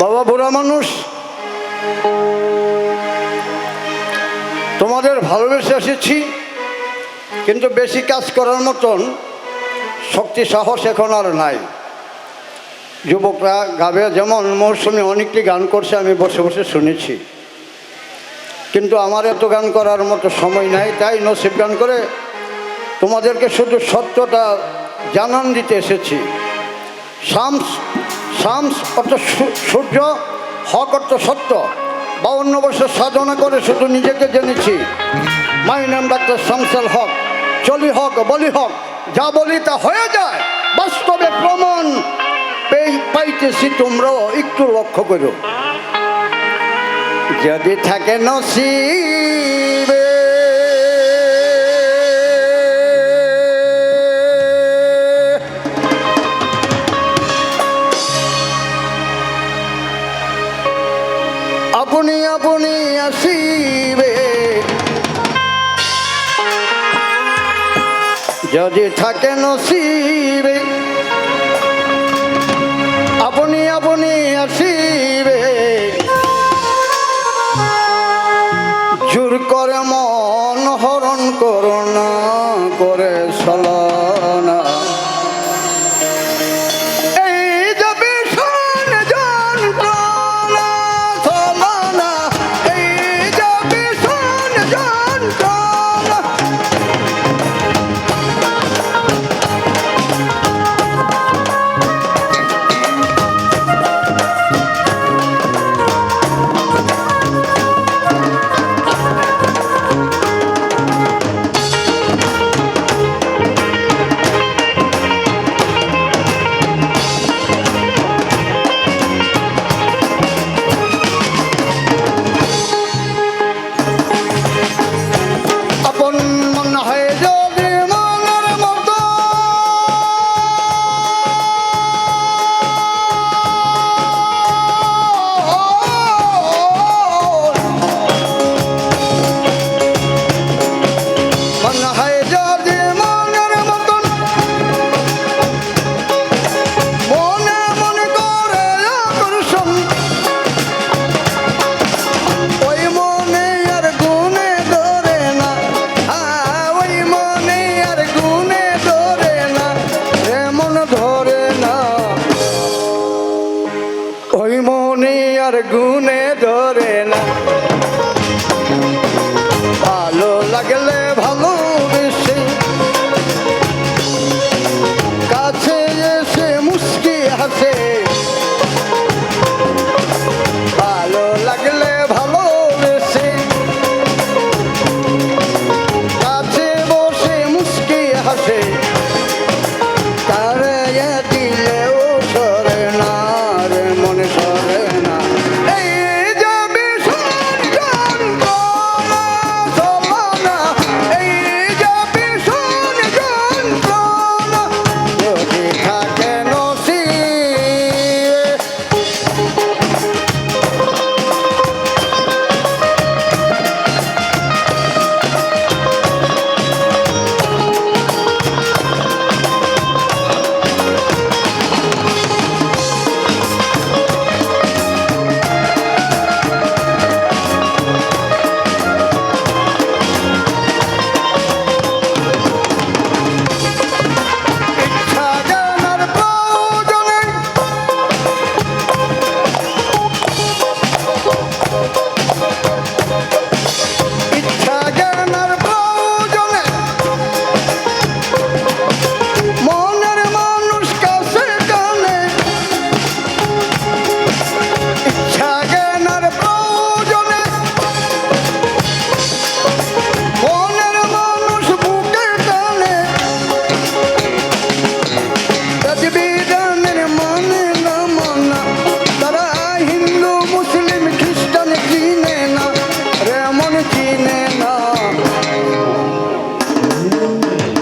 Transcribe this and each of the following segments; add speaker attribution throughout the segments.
Speaker 1: বাবা বুড়া মানুষ, তোমাদের ভালোবেসে এসেছি, কিন্তু বেশি কাজ করার মতন শক্তি, সাহস এখন আর নাই। যুবকরা গাবে যেমন মৌসুমি অনেকটি গান করছে, আমি বসে বসে শুনেছি। কিন্তু আমার এত গান করার মতো সময় নাই, তাই নসিব গান করে তোমাদেরকে শুধু সত্যটা জানান দিতে এসেছি। শামস শামস অর্থ সূর্য, হক অর্থ সত্য। বাউন্ন বছর সাধনা করে শুধু নিজেকে জেনেছি। মাই নাম ডাক্তার শামসাল হক। চলি হক, বলি হক। যা বলি তা হয়ে যায়। বাস্তবে প্রমাণ পেই- পাইতেছি তোমরাও একটু লক্ষ্য করো। যদি থাকে নসিবে আপনি আপনি আসিবে। যদি থাকে নসিবে, আপনি আপনি আসিবে। জোর করে মন হরণ করোনা করে সলানা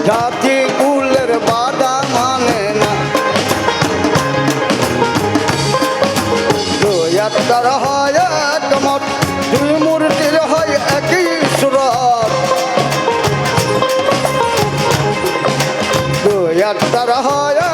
Speaker 1: জাতি কুলের বাধা মানে না। দুই হয় একমত দুই মূর্তির হয় একই সুরত। দুই হয়